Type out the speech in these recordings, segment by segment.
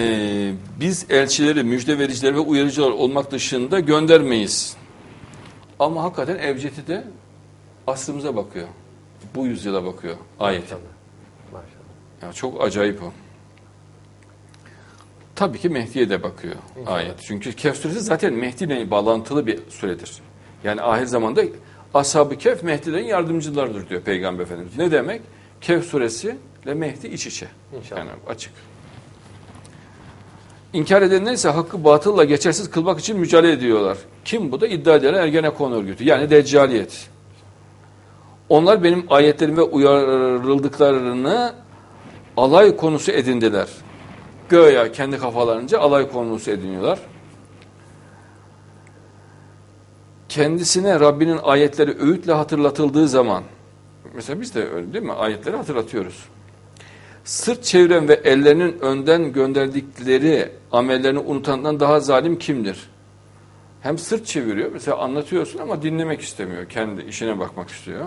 Ee, biz elçileri, müjde vericiler ve uyarıcılar olmak dışında göndermeyiz. Ama hakikaten Evceti de aslımıza bakıyor. Bu yüzyıla bakıyor ayet. Maşallah. Maşallah. Ya çok acayip o. Tabii ki Mehdi'ye de bakıyor İnşallah. ayet. Çünkü Kehf suresi zaten Mehdi ile bağlantılı bir suredir. Yani ahir zamanda Ashab-ı Kehf Mehdi'lerin yardımcılardır diyor Peygamber Efendimiz. Ne demek? Kehf suresi ile Mehdi iç içe. İnşallah. Yani açık. İnkar edenler ise hakkı batılla geçersiz kılmak için mücadele ediyorlar. Kim bu da? iddia eden Ergenekon örgütü. Yani Deccaliyet. Onlar benim ayetlerim ve uyarıldıklarını alay konusu edindiler. Göya kendi kafalarınca alay konusu ediniyorlar. Kendisine Rabbinin ayetleri öğütle hatırlatıldığı zaman, mesela biz de öyle değil mi? Ayetleri hatırlatıyoruz. Sırt çeviren ve ellerinin önden gönderdikleri amellerini unutandan daha zalim kimdir? Hem sırt çeviriyor, mesela anlatıyorsun ama dinlemek istemiyor. Kendi işine bakmak istiyor.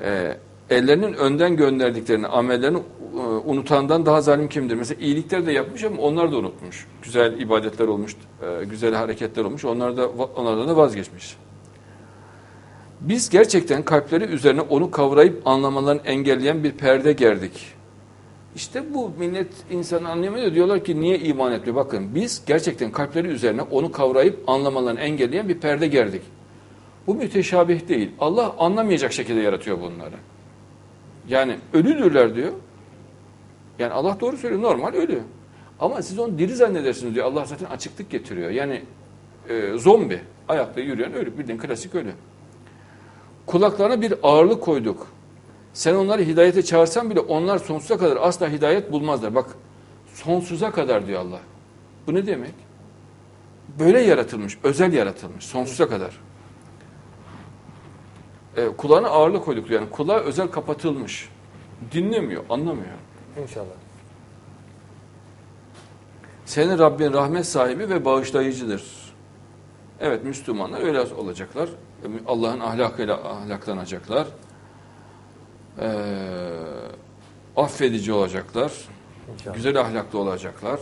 Ee, ellerinin önden gönderdiklerini, amellerini e, unutandan daha zalim kimdir? Mesela iyilikler de yapmış ama onlar da unutmuş. Güzel ibadetler olmuş, e, güzel hareketler olmuş. Onlar da onlardan da vazgeçmiş. Biz gerçekten kalpleri üzerine onu kavrayıp anlamalarını engelleyen bir perde gerdik. İşte bu millet insan anlayamıyor. Diyorlar ki niye iman etmiyor? Bakın biz gerçekten kalpleri üzerine onu kavrayıp anlamalarını engelleyen bir perde gerdik. Bu müteşabih değil. Allah anlamayacak şekilde yaratıyor bunları. Yani ölüdürler diyor. Yani Allah doğru söylüyor. Normal ölü. Ama siz onu diri zannedersiniz diyor. Allah zaten açıklık getiriyor. Yani e, zombi. Ayakta yürüyen ölü. Bildiğin klasik ölü. Kulaklarına bir ağırlık koyduk. Sen onları hidayete çağırsan bile onlar sonsuza kadar asla hidayet bulmazlar. Bak sonsuza kadar diyor Allah. Bu ne demek? Böyle yaratılmış, özel yaratılmış sonsuza kadar. E, kulağına ağırlık koyduk. Yani kulağı özel kapatılmış. Dinlemiyor, anlamıyor. İnşallah. Senin Rabbin rahmet sahibi ve bağışlayıcıdır. Evet Müslümanlar öyle olacaklar. Allah'ın ahlakıyla ahlaklanacaklar. Ee, affedici olacaklar. İnşallah. Güzel ahlaklı olacaklar.